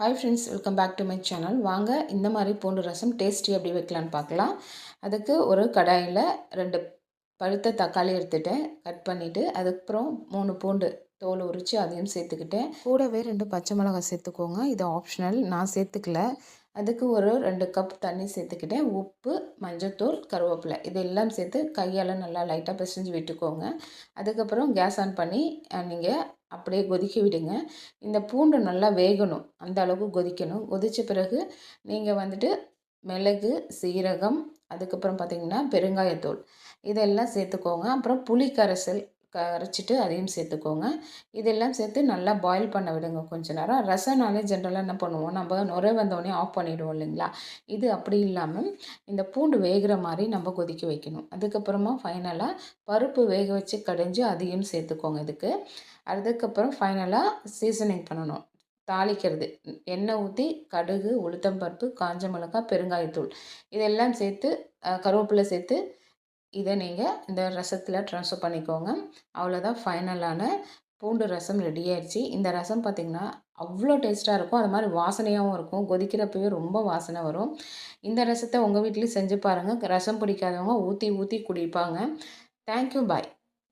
Hi friends welcome back to my channel வாங்க இந்த மாதிரி பூண்டு ரசம் டேஸ்டி எப்படி வைக்கலான்னு பார்க்கலாம். அதுக்கு ஒரு கடாயில் ரெண்டு பழுத்த தக்காளி எடுத்துட்டேன். கட் பண்ணிவிட்டு அதுக்கப்புறம் மூணு பூண்டு தோல் உரித்து அதையும் சேர்த்துக்கிட்டேன். கூடவே ரெண்டு பச்சை மிளகாய் சேர்த்துக்கோங்க. இது ஆப்ஷனல் நான் சேர்த்துக்கல. அதுக்கு ஒரு ரெண்டு கப் தண்ணி சேர்த்துக்கிட்டேன். உப்பு மஞ்சத்தூள் கருவேப்பிலை. இதெல்லாம் சேர்த்து கையால் நல்லா லைட்டாக பிசைஞ்சு விட்டுக்கோங்க. அதுக்கப்புறம் கேஸ் ஆன் பண்ணி நீங்கள் அப்படியே கொதிக்க விடுங்க. இந்த பூண்டு நல்லா வேகணும். அந்த அளவுக்கு கொதிக்கணும். கொதித்த பிறகு நீங்கள் வந்துட்டு மிளகு சீரகம் அதுக்கப்புறம் பார்த்திங்கன்னா பெருங்காயத்தூள். இதெல்லாம் சேர்த்துக்கோங்க. அப்புறம் புளி கரைசல் கரைச்சிட்டு அதையும் சேர்த்துக்கோங்க. இதெல்லாம் சேர்த்து நல்லா பாயில் பண்ண விடுங்க கொஞ்ச நேரம். ரசம்னாலே ஜென்ரலாக என்ன பண்ணுவோம்? நம்ம நுரை வந்தோடனே ஆஃப் பண்ணிவிடுவோம் இல்லைங்களா? இது அப்படி இல்லாமல் இந்த பூண்டு வேகிற மாதிரி நம்ம கொதிக்க வைக்கணும். அதுக்கப்புறமா ஃபைனலாக பருப்பு வேக வச்சு கடைஞ்சி அதையும் சேர்த்துக்கோங்க இதுக்கு. அதுக்கப்புறம் ஃபைனலாக சீசனிங் பண்ணணும். தாளிக்கிறது. எண்ணெய் ஊற்றி கடுகு உளுத்தம்பருப்பு காஞ்ச மிளகாய் பெருங்காயத்தூள். இதெல்லாம் சேர்த்து கருவேப்பிலை சேர்த்து இதை நீங்கள் இந்த ரசத்தில் ட்ரான்ஸ்ஃபர் பண்ணிக்கோங்க. அவ்வளோதான் ஃபைனலான பூண்டு ரசம் ரெடி ஆயிடுச்சு. இந்த ரசம் பார்த்திங்கன்னா அவ்வளோ டேஸ்ட்டாக இருக்கும். அது மாதிரி வாசனையாகவும் இருக்கும். கொதிக்கிறப்பவே ரொம்ப வாசனை வரும். இந்த ரசத்தை உங்கள் வீட்லேயும் செஞ்சு பாருங்கள் ரசம் பிடிக்காதவங்க ஊற்றி ஊற்றி குடிப்பாங்க. Thank you bye